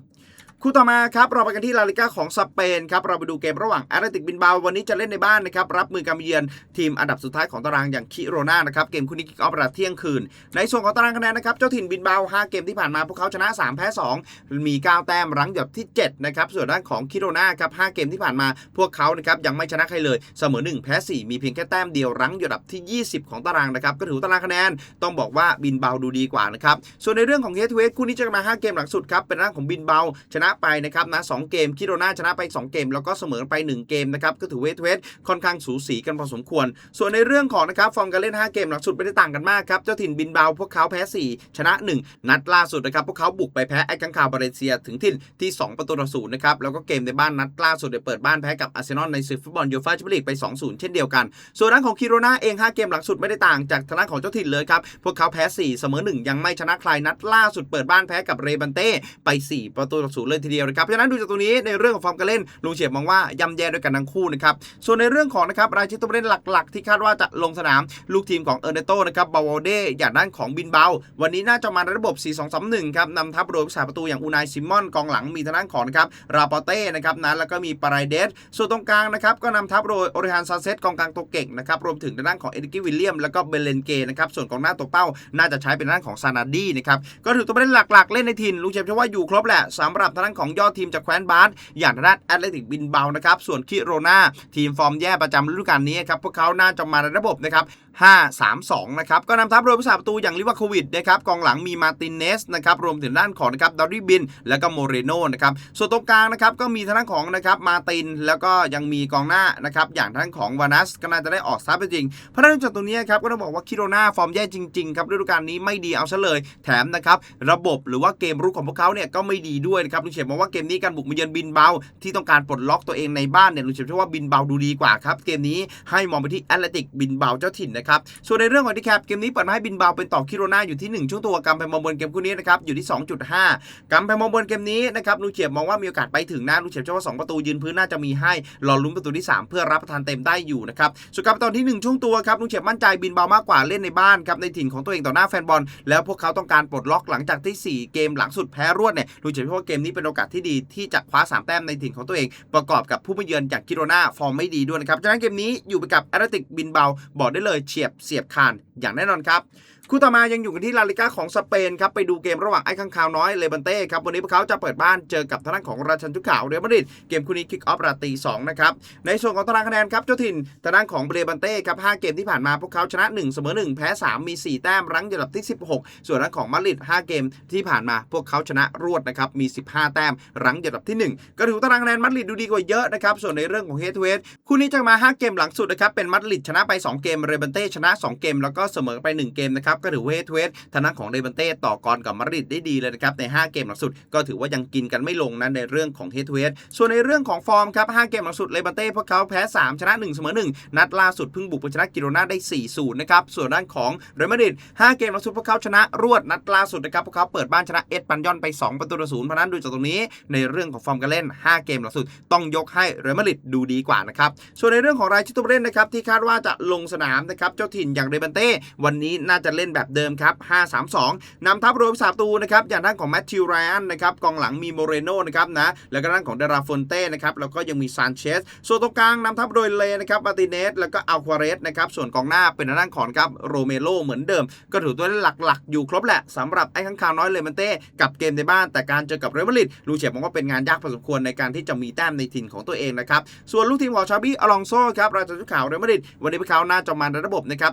คู่ต่อมาครับเราไปกันที่ลาลิก้าของสเปนครับเราไปดูเกมระหว่างแอตเลติกบินบาวันนี้จะเล่นในบ้านนะครับรับมือการมเยือนทีมอันดับสุดท้ายของตารางอย่างคิโรนานะครับเกมคู่นี้กิกออฟเวลาเที่ยงคืน ในส่วนของตารางคะแนนนะครับเจ้าถิ่นบินบา5เกมที่ผ่านมาพวกเขาชนะ 3 แพ้ 2 มี 9 แต้มรั้งหยดที่7นะครับส่วนด้านของคิโรนาครับ5เกมที่ผ่านมาพวกเขานะครับยังไม่ชนะใครเลยเสมอ 1 แพ้ 4 มีเพียงแค่แต้มเดียวรั้งหยดอันดับที่ 20 ของตารางนะครับก็ถือตารางคะแนนต้องบอกว่าบินเบาดูดีกว่านะครับส่วนในเรื่องของเฮดทูเฮดคู่นี้จะมา 5 เกมหลังสุดครับเป็นด้านของบินเบาชนะไปนะครับนะ2เกมคิโรนาชนะไป 2 เกม แล้วก็เสมอไป 1 เกมนะครับก็ถือเวทเวทค่อนข้างสูสีกันพอสมควร ส่วนในเรื่องของนะครับฟอร์มการเล่น 5 เกมหลังสุดไม่ได้ต่างกันมากครับเจ้าถิ่นบินเบาพวกเขาแพ้ 4 ชนะ 1 นัดล่าสุดนะครับพวกเขาบุกไปแพ้ไอ้กังคาวบาเลเซียถึงถิ่นที่ 2 ประตูต่อศูนย์นะครับแล้วก็เกมในบ้านนัดล่าสุดเดี๋ยวเปิดบ้านแพ้กับอาร์เซนอลในศึกฟุตบอลยูฟ่าแชมเปี้ยนลีกไป 2-0 เช่นเดียวกัน ส่วนด้านของคิโรนาเอง 5 เกมหลังสุดไม่ได้ต่างจากทางด้านของเจ้าถิ่นเลยครับพวกเขาแพ้ 4 เสมอ 1 ยังไม่ชนะใครนัดล่าสุดเปิดบ้านแพ้กับเรบันเต้ไป 4 ประตูต่อศูนย์เลยทีเดียวนะครับเพราะฉะนั้นดูจากตรงนี้ในเรื่องของฟอร์มการเล่นลุงเฉียบมองว่าย่ำแย่ด้วยกันทั้งคู่นะครับส่วนในเรื่องของนะครับรายชื่อตัวผู้เล่นหลักๆ ที่คาดว่าจะลงสนามลูกทีมของเออร์เนโตนะครับบาวเดอย่างด้านของบินเบา วันนี้น่าจะมาในระบบ 4-2-3-1 ครับนำทัพโดยผู้สาประตูอย่างอูนายซิมอนกองหลังมีทางด้านของนะครับราปอเต้นะครับนั้นแล้วก็มีปารายเดสส่วนตรงกลางนะครับก็นำทัพโดยโอริฮันซาเซตกองกลางตัวเก่งนะครับรวมถึงทางด้านของเอริกี้วิลเลียมแล้วก็เบเลนเกนะครับส่วนกองหน้าตัวเป้าน่าจะใช้เป็นด้านของซานาดีนะครับก็ถือตัวผู้เล่นหลักๆ เล่นในถิ่นลุงเชฟเชื่อว่าอยู่ครบแหละสำหรับทางานของยอดทีมจากแคว้นบาสอย่างทางด้านแอตเลติกบินเบานะครับส่วนคิโรนาทีมฟอร์มแย่ประจำฤดูกาลนี้ครับพวกเขาน่าจะมาในระบบนะครับ5-3-2 นะครับ ก็นำทัพโดยผู้สาประตูอย่างลิวาโควิดนะครับกองหลังมีมาตินเนสนะครับรวมถึงด้านของนะครับดอรี่บิน แล้วก็โมเรโนนะครับส่วนตรงกลางนะครับก็มีทางด้านของนะครับมาติน แล้วก็ยังมีกองหน้านะครับอย่างทางด้านของวานัสก็น่าจะได้ออกซับไปจริง เพราะฉะนั้นจากตรงนี้ครับก็ต้องบอกว่าคิโรนาฟอร์มแย่จริงๆครับฤดูกาลนี้ไม่ดีเอาซะเลย แถมนะครับระบบหรือว่าเกมรุกของพวกเขาเนี่ยก็ไม่ดีด้วยนะครับลุงเฉียบมองว่าเกมนี้การบุกมาเยือนบินเบาที่ต้องการปลดล็อกตัวเองในบ้านเนี่ยลุงเฉียบเชื่อว่าบินเบาดูดีกว่าครับเกมนี้ให้มองไปที่แอตเลติกบินเบาเจ้าถิ่นนะครับส่วนในเรื่องของที่แคปเกมนี้เปิดมาให้บินเบาเป็นต่อคิโรนาอยู่ที่ 1 ช่วงตัวกำแพงมองบนเกมคู่นี้นะครับอยู่ที่ 2.5กำแพงมองบนเกมนี้นะครับลุงเฉียบมองว่ามีโอกาสไปถึงนะลุงเฉียบเชื่อว่า2ประตูยืนพื้นน่าจะมีให้รอลุ้นประตูที่ 3 เพื่อรับประทานเต็มได้อยู่นะครับส่วนการตอนที่ 1 ช่วงตัวครับลุงเฉียบมั่นใจบินเบามากกว่าเล่นในบ้านครับในถิ่นของตัวเองต่อหน้าแฟนบอลแล้วพวกเขาต้องการปลดล็อกหลังจากที่ 4 เกมหลังสุดแพ้รวดเนี่ยลุงเฉียบเชื่อว่าเกมนี้เป็นโอกาสที่ดีที่จะคว้า 3 แต้มในถิ่นของตัวเอง ประกอบกับผู้มาเยือนจากคิโรนาฟอร์มไม่ดีด้วยนะครับฉะนั้นเกมนี้อยู่ไปกับแอตเลติกบินเบาบอกได้เลยเฉียบเสียบคานอย่างแน่นอนครับ คู่ต่อมายังอยู่กันที่ลาลิก้าของสเปนครับไปดูเกมระหว่างไอ้ข้างคาวน้อยเลบันเต้ครับวันนี้พวกเขาจะเปิดบ้านเจอกับทางด้านของราชันชุกขาวเรอัลมาดริดเกมคู่นี้คิกออฟราตรี2นะครับในส่วนของตารางคะแนนครับเจ้าถิ่นทางด้านของเลบันเต้ครับ5เกมที่ผ่านมาพวกเขาชนะ1เสมอ1แพ้3มี4แต้มรั้งอยู่อันดับที่ 16 ส่วนทางด้านของมาดริด5เกมที่ผ่านมาพวกเขาชนะรวดนะครับมี 15 แต้มรั้งอยู่อันดับที่ 1 ก็ถือตารางคะแนนมาดริดดูดีกว่าเยอะนะครับส่วนในเรื่องของเฮดทูเฮดคู่นี้จะมา 5 เกมหลังสุดนะครับเป็นมาดริดชนะไป 2 เกมเรบันเต้ชนะ 2 เกมแล้วก็เสมอไป 1 เกมนะครับก็ถือเฮดทูเฮดทางด้าของเรบันเต้ต่อกรกับมาริดได้ดีเลยนะครับใน 5 เกมหลังสุดก็ถือว่ายังกินกันไม่ลงนะในเรื่องของเฮทเฮดส่วนในเรื่องของฟอร์มครับ5เกมหลังสุดเรบันเต้พวกเขาแพ้ 3 ชนะ1เสมอ1นัดล่าสุดเพิ่งบุกไปชนะกิโรนาได้ 4-0 นะครับส่วนด้านของเรอัลมาดริด5เกมหลังสุดพวกเขาชนะรวดนัดล่าสุดนะครับพวกเขาเปิดบ้านชนะเอสปันยอนไป 2 ประตูต่อศูนย์เพราะนั้นดูจากตรงนี้ในเรื่องของฟอร์มการเล่น 5 เกมหลังสุดต้องยกให้เรอัลมาดริดดูดีกว่านะครับส่วนในเรื่องของรายชื่อตัวเล่นนะครับที่คาดว่าจะลงสนามนะครับเจ้าถิ่นอย่างเรบันเต้วันนี้น่าจะเล่นแบบเดิมครับ5-3-2นำทัพรวมสาตูนะครับอย่างด้านของแมทธิวไรอันนะครับกองหลังมีโมเรโนนะครับนะแล้วก็ด้านของเดราฟอนเต้นะครับแล้วก็ยังมีซานเชสส่วนตรงกลางนำทัพโดยเลนะครับมาติเนสแล้วก็อัลควาเรสนะครับส่วนกองหน้าเป็นทางด้านของครับโรเมโรเหมือนเดิม ก็ถือตัวเล่นหลักๆ อยู่ครบแหละสำหรับไอ้ข้างคาวน้อยเลมันเต้กับเกมในบ้าน แต่การเจอกับเรอัลมาดริดลูเชฟมองว่าเป็นงานยากพอสมควรในการที่จะมีแต้มในถิ่นของตัวเองนะครับส่วนลูกทีมของชาบี้อลองโซครับราชาชุดขาวเรอัลมาดริดวันนี้พวกเขาน่าจะมาในระบบนะครับ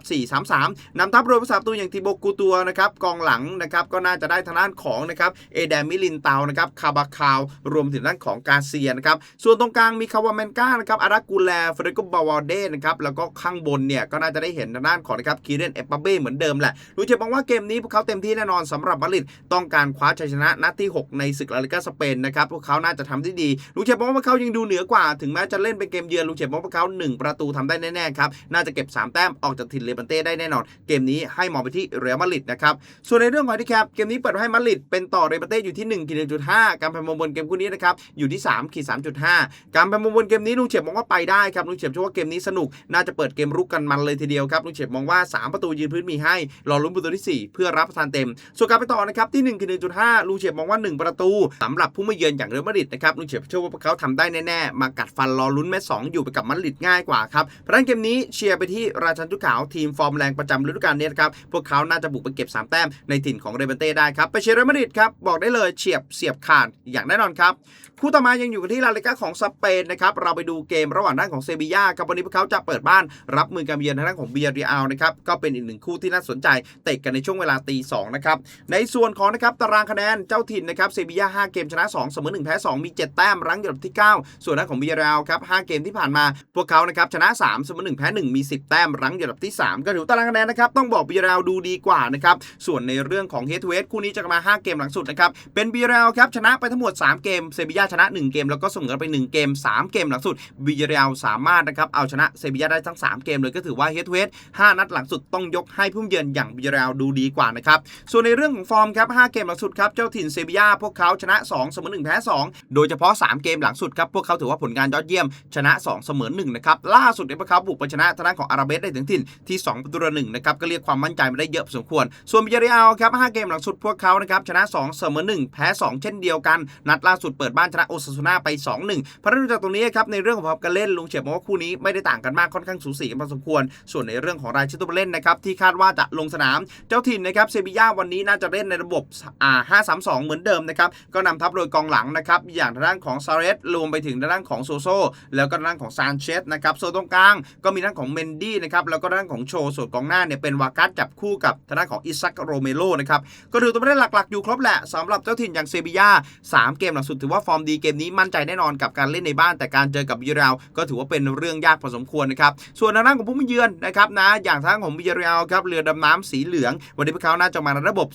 4-3-3นำทัพโดยผู้สาตูอย่างทิโบกูตัวนะครับกองหลังนะครับก็น่าจะได้ทางด้านของนะครับเอแดมิลินเตานะครับคาบาคาวรวมถึงด้านของกาเซียนะครับส่วนตรงกลางมีคาวาเมนกานะครับอารากูแลเฟรโกบาวาเดนะครับแล้วก็ข้างบนเนี่ยก็น่าจะได้เห็นทางด้านของนะครับคีเรนเอปาเบ้เหมือนเดิมแหละลูเชฟมองว่าเกมนี้พวกเขาเต็มที่แน่นอนสำหรับมาดริดต้องการคว้าชัยชนะนัดที่ 6 ในศึกลาลิกาสเปนนะครับพวกเขาน่าจะทำได้ดีลูเชฟมองว่าพวกเขายังดูเหนือกว่า ถึงแม้จะเล่นเป็นเกมเยือนลูเชฟมองว่าพวกเขา1ประตูทำได้แน่ๆครับน่าจะเก็บ3แต้มออกจากถิ่นเลบันเต้ได้แน่นอน เกมนี้ให้มองไปที่เรอัลมาดริดนะครับ ส่วนในเรื่องของที่แคปเกมนี้เปิดให้มาดริดเป็นต่อเรบันเต้อยู่ที่1ขีด1.5การแพ้มงบนเกมคู่นี้นะครับอยู่ที่3ขีด3.5การแพ้มงบนเกมนี้ลุงเฉียบมองว่าไปได้ครับลุงเฉียบเชื่อว่าเกมนี้สนุกน่าจะเปิดเกมรุกกันมันเลยทีเดียวครับลุงเฉียบมองว่า 3 ประตูยืนพื้นมีให้รอลุ้นประตูที่ 4 เพื่อรับประทานเต็ม ส่วนการไปต่อนะครับที่1คือ1.5ลุงเฉียบมองว่า 1 ประตูสำหรับผู้มาเยือนอย่างเรอัลมาดริดนะครับลุงเฉียบเชื่อว่าพวกเขาทำได้แน่ๆมากัดฟันรอลุ้นแมตช์สอยู่ไปกับมาดริดง่ายกว่าครับเพราะฉะนั้นเกมนี้เชียร์ไปที่ราชันจุขาวทีมฟอร์มแรงประจำฤดูกาลนี้นะครับพววกเขาน่าจะบุกไปเก็บ 3 แต้มในถิ่นของเรเบนเต้ได้ครับ ไปเชียร์เรอัลมาดริดครับ บอกได้เลยเฉียบเสียบขาดอย่างแน่นอนครับ คู่ต่อมายังอยู่กันที่ลาลิก้าของสเปนนะครับ เราไปดูเกมระหว่างด้านของเซบีย่าครับวันนี้พวกเขาจะเปิดบ้านรับมือการเยือนทางด้านของเบียร์เรียลนะครับ ก็เป็นอีกหนึ่งคู่ที่น่าสนใจเตะกันในช่วงเวลาตีสองนะครับ ในส่วนของนะครับตารางคะแนนเจ้าถิ่นนะครับเซบีย่า5เกมชนะ 2 เสมอ1แพ้2มี 7 แต้มรั้งอยู่อันดับที่ 9 ส่วนด้านของเบียร์เรียลครับ5เกมที่ผ่านมา พวกเขานะครับชนะ3เสมอ1แพ้1มี 10 แต้มรั้งอยู่อันดับที่ 3 ก็ถือตารางคะแนนนะครับต้องบอกเบียร์เรียลดูดีกว่านะครับ ส่วนในเรื่องของเฮดทูเฮดคู่นี้จะมา 5 เกมหลังสุดนะครับ เป็นบีเรลครับชนะไปทั้งหมด 3 เกม เซบียาชนะ 1 เกม แล้วก็เสมอไป 1 เกม 3 เกมหลังสุดวิยาเรลสามารถนะครับเอาชนะเซบียาได้ทั้ง 3 เกมเลยก็ถือว่าเฮดทูเฮด5นัดหลังสุดต้องยกให้ผู้เยือนอย่างวิยาเรลดูดีกว่านะครับส่วนในเรื่องของฟอร์มครับ5เกมหลังสุดครับเจ้าถิ่นเซบียาพวกเขาชนะ2เสมอ1แพ้2 โดยเฉพาะ 3 เกมหลังสุดครับพวกเขาถือว่าผลงานยอดเยี่ยมชนะ 2 เสมอ1นะครับล่าสุดเนี่ยพวกเขาบุกไปชนะทางด้านของอาราเบสได้ถึงถิ่นที่2ประตูต่อหนึ่งนะครับก็เรียกความมั่นใจมาได้เยอะสมควร ส่วนวิยาเรียลครับ5เกมหลังสุดพวกเขานะครับชนะ2เสมอ1แพ้2 เช่นเดียวกัน นัดล่าสุดเปิดบ้านชนะโอซาซูน่าไป 2-1เพราะนั้นดูจากตรงนี้ครับในเรื่องของความการเล่นลุงเฉียบมองว่าคู่นี้ไม่ได้ต่างกันมากค่อนข้างสูสีกันพอสมควร ส่วนในเรื่องของรายชื่อตัวเล่นนะครับที่คาดว่าจะลงสนามเจ้าถิ่นนะครับเซบีย่าวันนี้น่าจะเล่นในระบบอ่า5-3-2 เหมือนเดิมนะครับก็นำทัพโดยกองหลังนะครับอย่างทางด้านของซาเรสรวมไปถึงทางด้านของโซโซแล้วก็ทางด้านของซานเชสนะครับโซตรงกลางก็มีทางด้านของเมนดี้นะครับแล้วก็ทางด้านของโชส่วนกองหน้าเนี่ยเป็นวากัสจับคู่กับทางด้านของอิซักโรเมโรนะครับก็ถือตัวผู้เล่นหลักๆ อยู่ครบแหละสำหรับเจ้าถิ่นอย่างเซบีย่าสามเกมหลังสุดถือว่าฟอร์มดีเกมนี้มั่นใจแน่นอนกับการเล่นในบ้าน แต่การเจอกับบิเรลก็ถือว่าเป็นเรื่องยากพอสมควรนะครับส่วนทางด้านของผู้มาเยือนนะครับนะอย่างทางของบิเรลครับเรือดำน้ำสีเหลือง วันนี้พวกเขาน่าจะมาในระบบ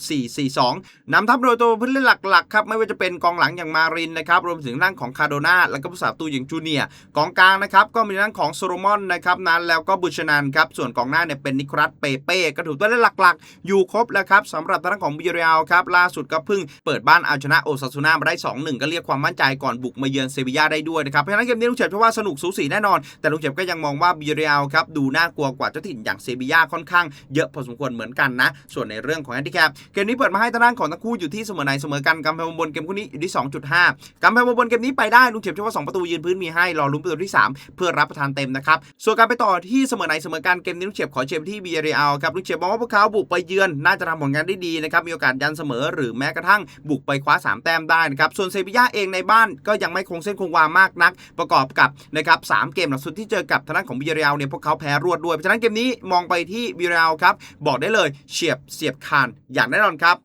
4-4-2นำทัพโดยตัวผู้เล่นหลักๆครับไม่ว่าจะเป็นกองหลังอย่างมารินนะครับรวมถึงด้านของคาโดนาแล้วก็ผู้สาประตูอย่างจูเนียกองกลางนะครับก็มีด้านของโซโลมอนนะครับนั้นแล้วก็บุชนันครับส่วนกองหน้าเนี่ยเป็นนิคลัสเปเป้ก็ถือตัวเล่นหลักๆ อยู่ครบแล้วครับสำหรับทางของบิเรียลครับล่าสุดก็เพิ่งเปิดบ้านเอาชนะโอซาซูน่ามาได้ 2-1 ก็เรียกความมั่นใจก่อนบุกมาเยือนเซบีย่าได้ด้วยนะครับเพราะฉะนั้นเกมนี้ลุงเฉยเพราะว่าสนุกสูสีแน่นอน แต่ลุงเฉยก็ยังมองว่าบิเรียลครับดูน่ากลัวกว่าเจ้าถิ่นอย่างเซบีย่าค่อนข้างเยอะพอสมควรเหมือนกันนะ ส่วนในเรื่องของแฮนดิแคปเกมนี้เปิดมาให้ทางด้านของทั้งคู่อยู่ที่เสมอในเสมอกันกำแพงบนเกมคู่นี้อยู่ที่ 2.5กำแพงบนเกมนี้ไปได้ลุงเฉยเชื่อว่า2ประตูยืนพื้นมีให้รอลุ้นประตูที่ 3 เพื่อรับประทานเต็มนะครับส่วนการไปต่อที่เสมอในเสมอกันเกมนี้ลุงเฉยขอเชียร์ที่บิเรลครับลุงเฉยมองว่าพวกเขาบุกไปเยือน น่าจะทำผลงานได้ดีนะครับ มีโอกาสยันเสมอหรือแม้กระทั่งบุกไปคว้า 3 แต้มได้นะครับ ส่วนเซบีย่าเองในบ้านก็ยังไม่คงเส้นคงวามากนัก ประกอบกับนะครับสามเกมหลังสุดที่เจอกับทางด้านของบิเรียลเนี่ยพวกเขาแพ้รวดด้วย เพราะฉะนั้นเกมนี้มองไปที่บิเรียลครับ บอกได้เลยเฉียบเสียบคานอย่างแน่นอนครับ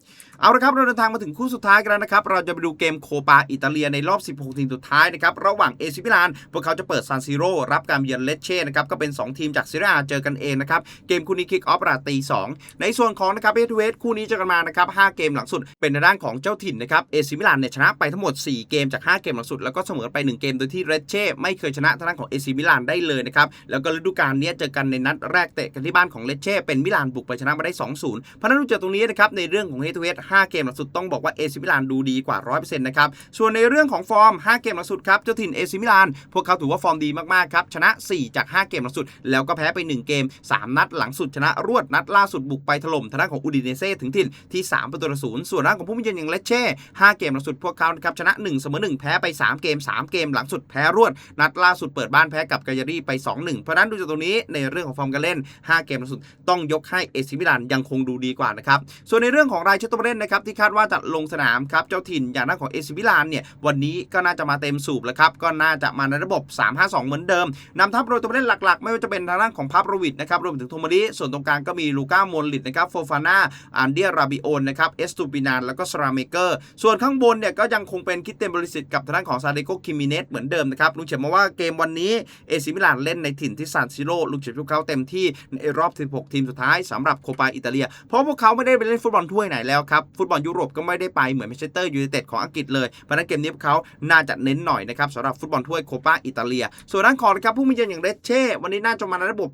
เอาละครับเราเดินทางมาถึงคู่สุดท้ายกันแล้วนะครับ เราจะไปดูเกมโคปาอิตาเลียในรอบ 16 ทีมสุดท้ายนะครับ ระหว่างเอซิมิลาน พวกเขาจะเปิดซานซิโร่รับการเยือนเลเช่นะครับ ก็เป็น 2 ทีมจากซีเรียเจอกันเองนะครับ เกมคู่นี้คิกออฟราตี2ในส่วนของนะครับเอทเวสคู่นี้เจอกันมานะครับ 5 เกมหลังสุด เป็นในด้านของเจ้าถิ่นนะครับ เอซิมิลานเนี่ยชนะไปทั้งหมด 4 เกมจาก 5 เกมหลังสุด แล้วก็เสมอไป 1 เกมโดยที่เลเช่ไม่เคยชนะทางด้านของเอซิมิลานได้เลยนะครับ แล้วก็ฤดูกาลนี้เจอกันในนัดแรกเตะกันที่บ้านของเลเช่เป็นมิลานบุกไปชนะมาได้ 2-0เพราะฉะนั้นดูจากตรงนี้นะครับในเรื่องของเฮทเวส5 เกมหลังสุดต้องบอกว่าเอซิมิลานดูดีกว่า 100%นะครับส่วนในเรื่องของฟอร์ม 5 เกมหลังสุดครับเจ้าถิ่นเอซิมิลานพวกเขาถือว่าฟอร์มดีมากๆครับชนะ 4 จาก 5 เกมหลังสุด แล้วก็แพ้ไป 1 เกม 3 นัดหลังสุดชนะรวดนัดล่าสุดบุกไปถล่มทางด้านของอูดิเนเซ่ถึงถิ่นที่ 3 ประตูต่อศูนย์ส่วนด้านของผู้มีเยือนอย่างเลเช่5เกมหลังสุดพวกเขานะครับชนะ1เสมอ1แพ้ไป 3 เกม 3 เกมหลังสุดแพ้รวด นัดล่าสุดเปิดบ้านแพ้กับกายารีไป 2-1 เพราะฉะนั้นดูจากตรงนี้ในเรื่องของฟอร์มการเล่น 5 เกมหลังสุดต้องยกให้เอซิมิลานยังคงดูดีกว่านะครับส่วนในเรื่องของรายชื่อตัวเล่นนะครับที่คาดว่าจะลงสนามครับเจ้าถิ่นอย่างด้าของเอซิมิลานเนี่ยวันนี้ก็น่าจะมาเต็มสูบแล้วครับก็น่าจะมาในระบบ 3-5-2 เหมือนเดิมนำทัพโดยตัวเล่นหลักๆ ไม่ว่าจะเป็นทางด้านของพับโรวิดนะครับรวมถึงโทมาริส่วนตรงกลางก็มีลูก้าโมลิตนะครับโฟฟาน่าอันเดียราบิโอนนะครับเอสตูปินานแล้วก็สราเมเกอร์ส่วนข้างบนเนี่ยก็ยังคงเป็นคิดเต็มบริสิทธิ์กับทางด้านของซาเดโกคิมิเนสเหมือนเดิมนะครับลุงเฉียบมาว่าเกมวันนี้เอซิมิลานเล่นในถิ่นที่ซานซิโร่ลุงเฉียบพวกเขาเต็มที่ในรอบ 16 ทีมสุดท้ายสำหรับโคปาอิตาเลีย เพราะพวกเขาไม่ได้ไปเล่นฟุตบอลถ้วยไหนแล้วครับฟุตบอลยุโรปก็ไม่ได้ไปเหมือนแมนเชสเตอร์ยูไนเต็ดของอังกฤษเลยเพราะนั้นเกมนี้พวกเขาน่าจะเน้นหน่อยนะครับสำหรับฟุตบอลถ้วยโคปาอิตาเลีย ส่วนด้านของนะครับผู้มีเยือนอย่างเรเช่วันนี้น่าจะมาในระบบ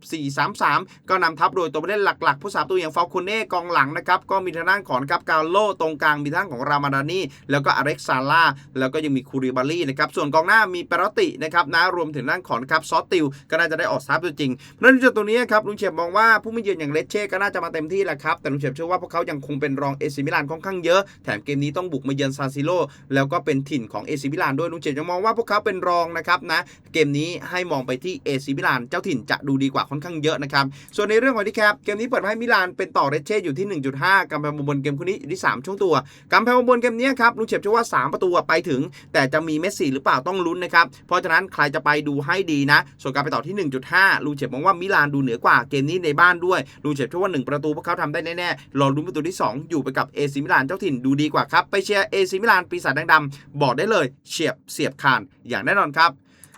4-3-3 ก็นำทัพโดยตัวผู้เล่นหลักๆ ผู้สาประตัวอย่างฟาลโคเน่กองหลังนะครับก็มีทางด้านของนะครับกาโลตรงกลางมีทางด้านของรามาดานีแล้วก็อเล็กซาล่าแล้วก็ยังมีคูริบาลีนะครับส่วนกองหน้ามีเปรอตินะครับนะรวมถึงด้านของนครับซอสติลก็น่าจะได้ออกสตาร์ทตัวจริงเพราะฉะนั้นจุดตรงนี้ครับลุงเฉียบมองว่าผู้มีเยือนอย่างเลเช่ก็น่าจะมาเต็มที่แหละครับแต่ลุงเฉียบเชื่อว่าพวกเขายังคงเป็นรองเอซิมิลานค่อนข้างเยอะ แถมเกมนี้ต้องบุกมาเยือนซานซิโร่แล้วก็เป็นถิ่นของเอซิมิลานด้วยลุงเฉียบมองว่าพวกเขาเป็นรองนะครับนะเกมนี้ให้มองไปที่เอซิมิลานเจ้าถิ่นจะดูดีกว่าค่อนข้างเยอะนะครับส่วนในเรื่องของที่แคปเกมนี้เปิดให้มิลานเป็นต่อเรเช่อยู่ที่ 1.5กำแพงบนเกมคู่นี้อยู่ที่ 3 ช่วงตัวกำแพงบนเกมนี้ครับลุงเฉียบเชื่อว่า 3 ประตูไปถึง แต่จะมีเมสซี่หรือเปล่าต้องลุ้นนะครับเพราะฉะนั้นใครจะไปดูให้ดีนะ ส่วนการไปต่อที่ 1.5ลุงเฉียบมองว่ามิลานดูเหนือกว่าเกมนี้ในบ้านด้วยลุงเฉียบเชื่อว่า 1 ประตูพวกเขาทำได้แน่ๆรอลุ้นประตูที่ 2 อยู่ไปกับเอซมิลานเจ้าถิ่นดูดีกว่าครับ ไปเชียร์เอซิมิลานปีศาจแดงดำบอกได้เลยเฉียบเสียบคานอย่างแน่นอนครับ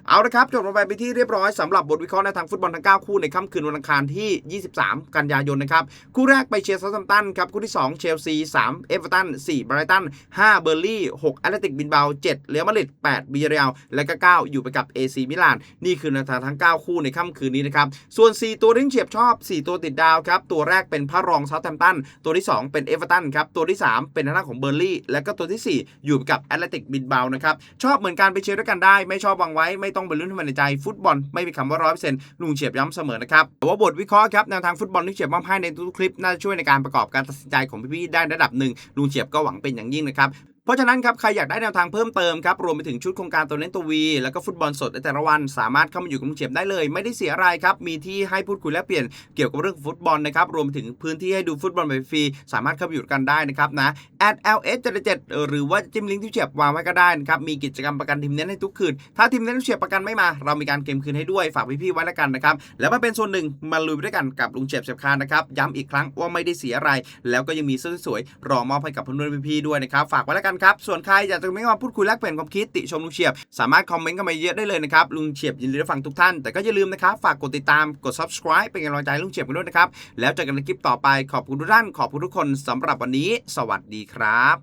เอาละครับจบลงไปไปที่เรียบร้อยสำหรับบทวิเคราะห์ในทางฟุตบอลทั้ง 9 คู่ในค่ำคืนวันอังคารที่ 23 กันยายนนะครับ คู่แรกไปเชียร์ซาท์แฮมป์ตันครับ คู่ที่ 2 เชลซี 3 เอฟเวอร์ตัน 4 ไบรตัน 5 เบอร์ลี่ 6 แอตเลติกบินเบา 7 เรอัลมาดริด 8 บิเรียล และก็ 9 อยู่ไปกับ AC มิลาน นี่คือแนวทางทั้ง 9 คู่ในค่ำคืนนี้นะครับ ส่วน 4 ตัวที่เฉียบชอบ 4 ตัวติดดาวครับ ตัวแรกเป็นพระรองซาท์แฮมป์ตัน ตัวที่ 2 เป็นเอฟเวอร์ตันครับ ตัวที่ 3 เป็นทางด้านของเบอร์ลี่ และก็ตัวทีสี่ 4 อยู่ไปกับแอตเลติกบินเบานะครับ ชอบเหมือนกันไปเชียร์ด้วยกันได้ ไม่ชอบวางไว้ไม่ต้องไปลุ้นให้มันในใจฟุตบอลไม่มีคำว่าร้อยเปอร์เซ็นต์ลุงเฉียบย้ำเสมอนะครับแต่ว่าบทวิเคราะห์ครับแนวทางฟุตบอลที่เฉียบมอบให้ในทุกคลิปน่าจะช่วยในการประกอบการตัดสินใจของพี่ๆได้ระดับหนึ่งลุงเฉียบก็หวังเป็นอย่างยิ่งนะครับ เพราะฉะนั้นครับใครอยากได้แนวทางเพิ่มเติมครับรวมไปถึงชุดโครงการตัวเล่นตัววี แล้วก็ฟุตบอลสดในแต่ละวัน สามารถเข้ามาอยู่กับลุงเฉียบได้เลย ไม่ได้เสียอะไรครับมีที่ให้พูดคุยแลกเปลี่ยนเกี่ยวกับเรื่องฟุตบอลนะครับรวมไปถึงพื้นที่ให้ดูฟุตบอลแบบฟรีสามารถเข้าไปอยู่กันได้นะครับนะ at ls 7หรือว่าจิ้มลิงก์ที่เฉียบวางไว้ก็ได้นะครับมีกิจกรรมประกันทีมเน้นให้ทุกคืนถ้าทีมเน้นเฉียบประกันไม่มา เรามีการเกมคืนให้ด้วยฝากพี่ๆไว้แล้วกันนะครับแล้วมาเป็นส่วนหนึ่งมาลุยไปด้วยกันกับลุงเฉียบเฉียบคานนะครับย้ำอีกครั้งว่าไม่ได้เสียอะไร แล้วก็ยังมีเสื้อสวยๆรอมอบให้กับเพื่อนๆพี่ๆด้วยนะครับฝากไว้แล้วกันครับ ส่วนใครอยากจะไม่มาพูดคุยแลกเปลี่ยนความคิดติชมลุงเฉียบ สามารถคอมเมนต์กันมาเยอะได้เลยนะครับลุงเฉียบยินดีรับฟังทุกท่าน แต่ก็อย่าลืมนะครับฝากกดติดตามกด subscribe เป็นกำลังใจลุงเฉียบกันด้วยนะครับแล้วเจอกันในคลิปต่อไปขอบคุณทุกท่านขอบคุณทุกคนสำหรับวันนี้ สวัสดีครับ